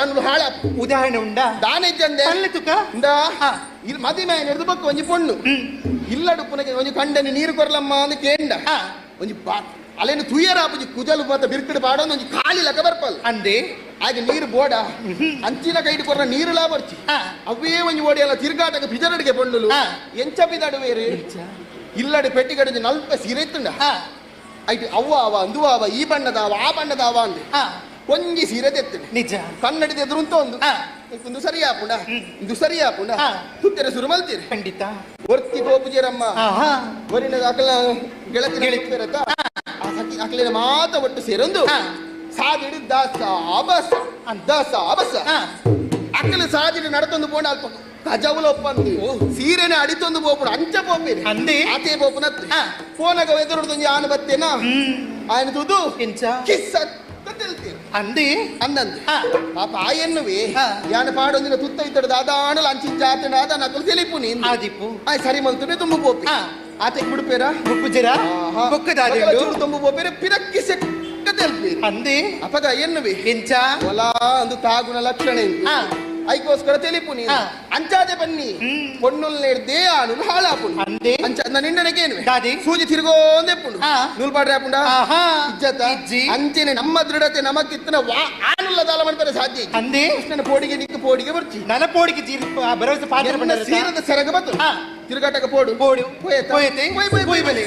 ಅನ್ನು ಬಹಳ ಉದಾಹರಣೆ ಉಂಟ? ದಾನ ಇದ್ದಂದೆ ಮದಿಮೆ ನಿರ್ದು ಬಕ್ಕ ಒಂಜಿ ಪೊಣ್ಣು. ಇಲ್ಲಡು ಪುನಗೆ ಒಂಜಿ ಕಂಡನೆ ನೀರು ಕೊರಲಮ್ಮ ಅಂತ ಹಾ. ಒಂಜಿ ಬಾ ಅಲ್ಲೇನು ತುಯ್ಯರ ಬುಜಿ ಕುಜಲು ಮತ್ತೆ ಬಿರ್ಕಡೆ ಬಾಡೋದು ಒಂಜಿ ಖಾಲಿ ಲಕ ಬರ್ಪಲ್ ಅಂದೆ? ಹಾಗೆ ನೀರು ಬೋಡ. ಅಂಚಿನ ಕೈಡು ಕೊರ ನೀರು ಲಾ ಬರ್ಚಿ. ಅವೇ ಒಂಜಿ ಓಡಿ ಎಲ್ಲ ತಿರ್ಗಾಟಕ ಬಿಜರಡಿಗೆ ಪೊಣ್ಣುಲು. ಎಂಚ ಬಿದಾಡು ಬೇರೆ. ಇಲ್ಲಡು ಪೆಟ್ಟಿ ಕಡೆ ನಲ್ಪ ಸೀರೆ ಇತ್ತುಂಡ. ಅವ್ವ ಅವ ಅಂದುವ ಅವ ಈ ಬಣ್ಣದ ಅವ ಆ ಬಣ್ಣದ ಅವ ಹಾ. ಒಂಜಿ ಸೀರೆ ತೆತ್ತಿನ ನಿಜ ಕನ್ನಡಿದ ಎದುರು ಅಂತ ಒಂದು ಹಾ. ಒಂದು ಸರಿ ಆಪುಂಡ ಇದು ಸರಿ ಆಪುಂಡ ಹಾ. ತುತ್ತೆರೆ ಶುರು ಮಲ್ತೀರಿ ಖಂಡಿತ ಒರ್ತಿ ಗೋಪುಜಿರಮ್ಮ ಆಹಾ ಒರಿನ ಅಕಲ ಗೆಳತಿ ಗೆಳತಿರತ್ತ ಆ ಸಖಿ ಅಕಲಿನ ಮಾತ ಒಟ್ಟು ಸೇರೊಂದು ಹಾ. ಸಾದಿಡಿ ದಾಸ ಅಬಸ ದಾಸ ಅಬಸ ಹಾ ಅಕ್ಕಲು ಸಾದಿಡಿ ನಡತೊಂದು ಬೋಣ ಅಲ್ಪ ಕಜವುಲ ಒಪ್ಪಂದು ಸೀರೆನೆ ಅಡಿತೊಂದು ಬೋಪುಡು ಅಂಚ ಪೋಪೇರಿ ಅಂದೆ? ಆತೆ ಬೋಪುನತ್ ಹಾ. ಫೋನಾಗ ಎದುರುಡ್ದು ಆನ ಬತ್ತೇನ ఆయన ತುದು ಎಂಚ ಕಿಸ್ ಅಂತ ತಿಳ್ತೀರಿ ಅಂದೆ ಅಂದಂತೆ ಹಾ. ಪಾಪ ಆಯನ್ನುವೆ ಹಾ. ಯಾನ ಪಾಡೊಂದಿನ ತುತ್ತ ಇತ್ತಡ ದಾದಾಣಲು ಅಂಚಿನ ಜಾತನ ಆದ ನಕಲು ತಿಳಿಪು ನೀನು ಆದಿಪ್ಪು ಆಯ್ ಸರಿ ಮಲ್ತುನೆ ತುಂಬ ಪೋಪಿ ಹಾ. ಆತೆ ಬಿಡುಪೇರ ಬುಕ್ಕುಜರ ಬುಕ್ಕದಾದಿ ತುಂಬ ಪೋಪೇರೆ ಪಿರಕ್ಕಿ ಸೆಕ್ಕ ತೆಲ್ಪೇರಿ ಅಂದೆ ಅಪಗ ಎನ್ನುವೆ ಎಂಚ ಹೊಲ ಅಂದು ತಾಗುನ ಲಕ್ಷಣ ಎಂತು ಹಾ. ಐಕೋಸ್ಕರ ತಿಳಿಪು ನೀನು ಹಾ. ಅಂಚಾದೆ ಬನ್ನಿ పొన్నులు నేర్దే ఆనులు హాలాపుండు అందే. అంచ నిండనకేను దాది. సూజి తిరుగోందెప్పుడు ఆ. నూలు పాడు రాకుండా ఆహా ಇಜ್ಜತ ಇಜ್ಜಿ. ಅಂಚಿನ ನಮ್ಮ ದೃಢತೆ ನಮಕ್ಕಿತ್ತನ ವಾ ಆನುಲ್ಲ ದಾಲ ಮಾಡ್ತಾರೆ ಸಾಧ್ಯ ಐತಿ. ಅಂದೆ ಕೃಷ್ಣನ ಪೋಡಿಗೆ ನಿಕ್ಕು ಪೋಡಿಗೆ ಬರ್ಚಿ ನಲಪೋಡಿಗೆ ಜೀರ ಭರವಸೆ ಪಾತ್ರ ಎನ್ನ ಸೀರದ ಸೆರಗ ಬತ್ತು ಹಾ. ತಿರುಗಾಟಕ ಪೋಡು ಪೋಡು. ಪೋಯತ ಪೋಯತೆ. ಪೋಯ್ ಪೋಯ್ ಪೋಯ್ ಬಲೆ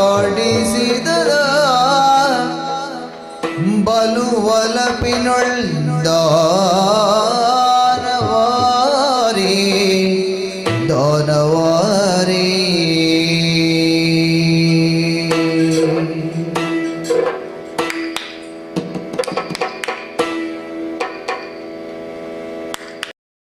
മാതനാടിസിതര ബലുവല പിന്നൊഴിന്താ